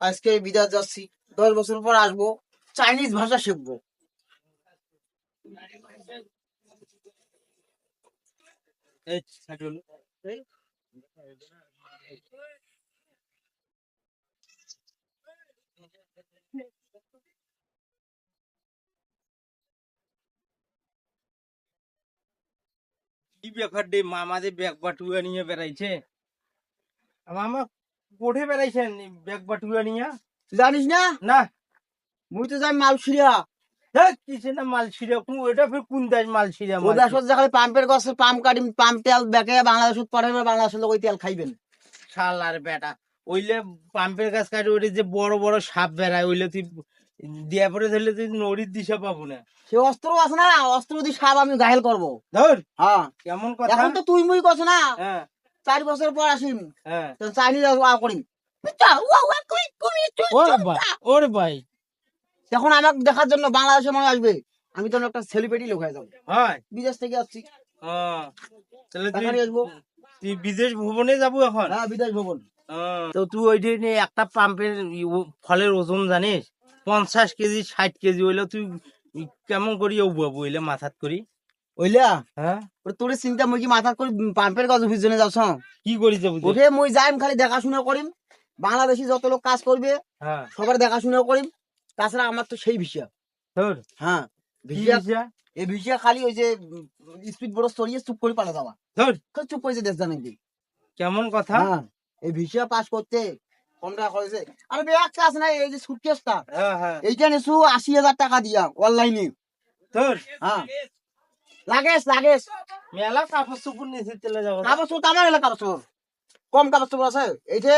আজকে বিদায় যাচ্ছি। দশ বছর পর আসব চাইনিজ ভাষা শিখব। কি ব্যাপার রে মামাদের ব্যাগ বাটুয়া নিয়ে বেড়াইছে। মামা কোঠে বেড়াইছেন ব্যাগ বাটুয়া নিয়ে? জানিস না? না। মুই তো যাই হ্যাঁ না কোন এটা ফের কোন দেশ পাম্পের গছে পাম্প কাটিম পাম্প তেল বেকে বাংলাদেশত পাঠাবে বাংলাদেশের লোক ওই তেল খাইবেন। শালার বেটা ওইলে পাম্পের কাছ কাটে ওই যে বড় বড় সাপ বেড়ায় ওইলে তুই দিয়া পরে ধরলে তুই নড়ির দিশা পাবো না। সে অস্ত্র আছে না অস্ত্র দিয়ে সাপ আমি করব। ধর। হ্যাঁ। কেমন কথা? এখন তো তুই মুই কছ না। হ্যাঁ। চার বছর পর আসিম হ্যাঁ তো চাইনিজ আ করিম চা, উয়া, উয়া, কুই, কুই, চুই, ওরে ভাই। তখন আমাকে দেখার জন্য বাংলাদেশের মানুষ আসবে আমি তো একটা সেলিব্রিটি লোক হয়ে যাব বিদেশ থেকে আসছি তুই বিদেশ ভ্রমণে যাব এখন হ্যাঁ বিদেশ ভবন তো তুই ওই দিন একটা পাম্পের ফলের ওজন জানিস পঞ্চাশ কেজি ষাট কেজি হইলে তুই কেমন করি উবাবো হইলে মাথাত করি ওইলা হ্যাঁ? তোর চিন্তা মুই কি মাথা করে পাম্পের গজ অফিস জনে যাচ্ছ কি করি যাব ওঠে মুই যাইম খালি দেখাশোনা করিম। বাংলাদেশি যত লোক কাজ করবে হ্যাঁ। সবার দেখাশোনা করিম। তাছাড়া আমার তো সেই ভিসা। তোর? হ্যাঁ ভিসা? এই ভিসা খালি ওই যে স্পিড বোর্ড সরিয়ে চুপ করে পালা যাওয়া। চুপ করেছে দেশ জানেন কি কেমন কথা? হ্যাঁ এই ভিসা পাস করতে কম টাকা করেছে। আরে বে একটা আছে না এই যে সুটকেসটা হ্যাঁ হ্যাঁ। এইটা নিছু আশি হাজার টাকা দিয়া অনলাইনে তোর? হ্যাঁ। লাগেস লাগেস মেলা কাপড় চোপড় নিচে চলে যাব। কাগজ তো আমার এলাকা কাগজ কম কাগজ চোপড় আছে। এই যে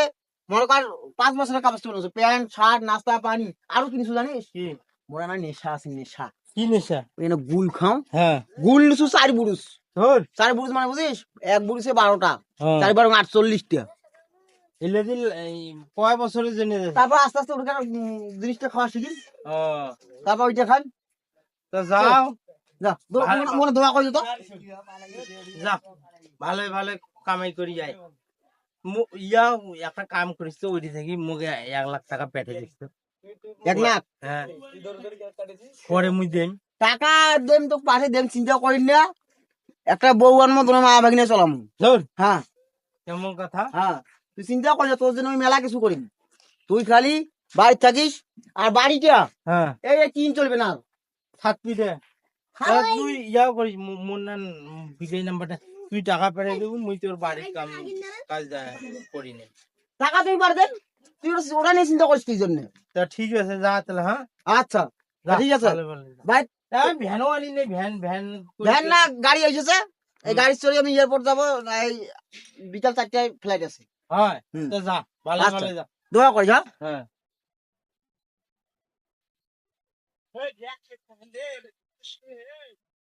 মনে কর পাঁচ বছরের কাগজ চোপড় আছে। প্যান্ট শার্ট নাস্তা পানি আরও কিনিস জানিস? কি? মোরা না নেশা আছে নেশা। কি নেশা? এখানে গুল খাও। হ্যাঁ। গুল নিছু চার বুড়ুস চার বুড়ুস মানে বুঝিস? এক বুড়ুসে বারোটা। হ্যাঁ। চার বারো আটচল্লিশটা। কয় বছরের জন্য? তারপর আস্তে আস্তে ওটা জিনিসটা খাওয়া শিখিস ও তারপর ওইটা খান তো যাও। যা দো- মনে- মনে দোয়া করে তো। যা। ভালো ভালো কামাই করি যায়। ইয়া একটা কাম করিস তো ওইটি থেকে মুখে এক লাখ টাকা পেটে দিস এক লাখ? হ্যাঁ। পরে মুই দেন। টাকা দেম তো পাশে দেম চিন্তা করিস না। একটা বউ আনব তোমার মা ভাগিনে চলাম। হ্যাঁ। কেমন কথা? হ্যাঁ। তুই চিন্তা করিস তোর জন্য আমি মেলা কিছু করিম তুই খালি বাড়ি থাকিস আর বাড়িটা হ্যাঁ। এই কিন চলবে না। থাকবি তুই ইয়া করিস মোর না বিজয় নাম্বারটা তুই টাকা পেড়ে দেবো মুই তোর বাড়ির কাম কাজ করি নে। টাকা তুমি পারবেন তুই ওটা- নিয়ে চিন্তা করিস কি জন্য? তা ঠিক আছে যা তাহলে হ্যাঁ? আচ্ছা ঠিক আছে। ভাই ভ্যানও আনি নে ভ্যান ভ্যান ভ্যান না গাড়ি এসেছে এই গাড়ি চড়ে আমি এয়ারপোর্ট যাব এই বিকাল চারটায় ফ্লাইট আছে। হয় হুম। যা ভালো আচ্ছা। ভালো যা। দোয়া করিস হ্যাঁ? হ্যাঁ। shit.